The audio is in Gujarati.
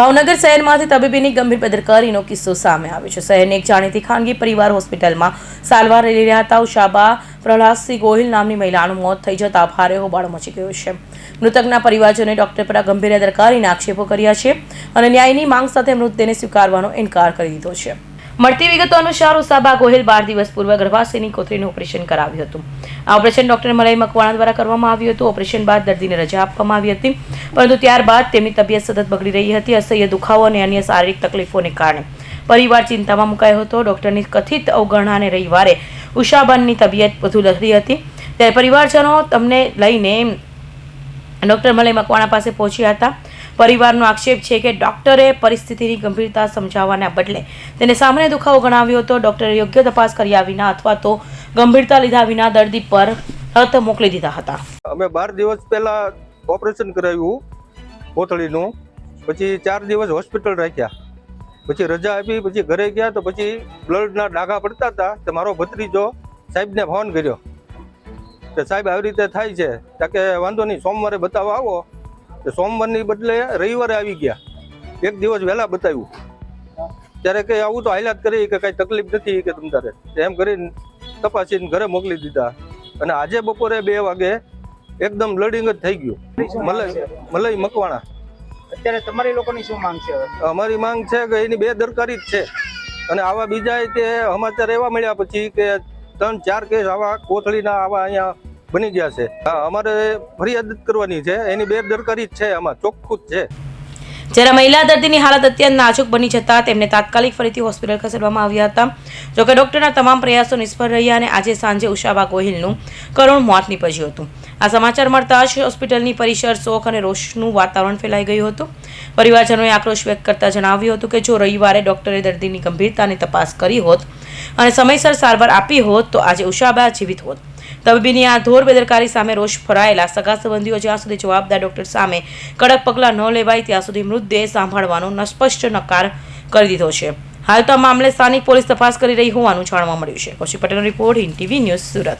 ભાવનગર શહેરમાંથી તબીબીની ગંભીર બેદરકારીનો કિસ્સો સામે આવ્યો છે. શહેરની એક જાણીતી ખાનગી પરિવાર હોસ્પિટલમાં સારવાર લઈ રહ્યા હતા. ઉષાબા પ્રહલાદસિંહ ગોહિલ નામની મહિલાનું મોત થઈ જતા ભારે હોબાળો મચી ગયો છે. મૃતકના પરિવારજનોએ ડોક્ટર પર ગંભીર બેદરકારીના આક્ષેપો કર્યા છે અને ન્યાયની માંગ સાથે મૃતદેહને સ્વીકારવાનો ઇનકાર કરી દીધો છે. મળતી વિગતો અનુસાર ઉષાબા ગોહિલ બાર દિવસ પૂર્વે ગર્ભાશયની કોથળીનું ઓપરેશન કરાવ્યું હતું. આ ઓપરેશન ડોક્ટર મલાઈ મકવાણા દ્વારા કરવામાં આવ્યું હતું. ઓપરેશન બાદ દર્દીને રજા આપવામાં આવી હતી. પરંતુ ત્યારબાદ તેમની તબિયત સતત બગડી રહી હતી. અસહ્ય દુખાવો અને અન્ય શારીરિક તકલીફોને કારણે પરિવાર ચિંતામાં મુકાયો હતો. ડોક્ટરની કથિત અવગણનાને રવિવારે ઉષાબાનની તબિયત વધુ લથડી હતી. ત્યારે પરિવારજનો તમને લઈને ડૉક્ટર મલય મકવાણા પાસે પહોંચ્યા હતા. પરિવારનો આક્ષેપ છે કે ડોક્ટરે પરિસ્થિતિની ગંભીરતા સમજાવવાના બદલે તેને સામાન્ય દુખાવો ગણાવ્યો હતો. ડોક્ટરે યોગ્ય તપાસ કર્યા વિના અથવા તો ગંભીરતા લીધા વિના દર્દી પર રત મોકલી દીધા હતા. અમે બાર દિવસ પહેલા ઓપરેશન કરાવ્યું કોથળીનું. પછી ચાર દિવસ હોસ્પિટલ રાખ્યા. પછી રજા આપી, પછી ઘરે ગયા તો પછી બ્લડના ડાઘા પડતા હતા તો મારો ભત્રીજો સાહેબને ફોન કર્યો કે સાહેબ, આવી રીતે થાય છે. કે વાંધો નહીં, સોમવારે બતાવવા આવો. તો સોમવારની બદલે રવિવારે આવી ગયા. એક દિવસ વહેલા બતાવ્યું. ત્યારે કે આવું તો હાઈલાત કરી કે કાંઈ તકલીફ નથી કે તમ તારે. એમ કરીને તપાસીને ઘરે મોકલી દીધા. અને આજે બપોરે બે વાગે એકદમ બ્લડિંગ જ થઈ ગયું. મલય મલય મકવાણા. અત્યારે તમારી લોકોની શું માંગ છે અમારી માંગ છે કે એની બે દરકારી જ છે. અને આવા બીજા તે સમાચાર એવા મળ્યા પછી કે ત્રણ ચાર કેસ આવા કોથળીના આવા અહીંયા બની ગયા છે. અમારે ફરિયાદ કરવાની છે. એની બે દરકારી જ છે આમાં, ચોખ્ખું જ છે. જ્યારે મહિલા દર્દીની હાલત અત્યંત નાજુક બની જતા તેમને તાત્કાલિક ફરીથી હોસ્પિટલ ખસેડવામાં આવ્યા હતા. જોકે ડોક્ટરના તમામ પ્રયાસો નિષ્ફળ રહ્યા અને આજે સાંજે ઉષાબા ગોહિલનું કરુણ મોત નીપજ્યું હતું. આ સમાચાર મળતા જ હોસ્પિટલની પરિસર શોખ અને રોષનું વાતાવરણ ફેલાઈ ગયું હતું. પરિવારજનોએ આક્રોશ વ્યક્ત કરતા જણાવ્યું હતું કે જો રવિવારે ડોક્ટરે દર્દીની ગંભીરતાની તપાસ કરી હોત અને સમયસર સારવાર આપી હોત તો આજે ઉષાબા જીવિત હોત. તબીબીની આ ધોર બેદરકારી સામે રોષ ફરાયેલા સગા સંબંધીઓ જ્યાં સુધી જવાબદાર ડોક્ટર સામે કડક પગલાં ન લેવાય, ત્યાં સુધી મૃતદેહ સાંભળવાનો સ્પષ્ટ નકાર કરી દીધો છે. હાલ તો મામલે સ્થાનિક પોલીસ તપાસ કરી રહી હોવાનું જાણવા મળ્યું છે. કૌશિક પટેલનો report in TV news Surat.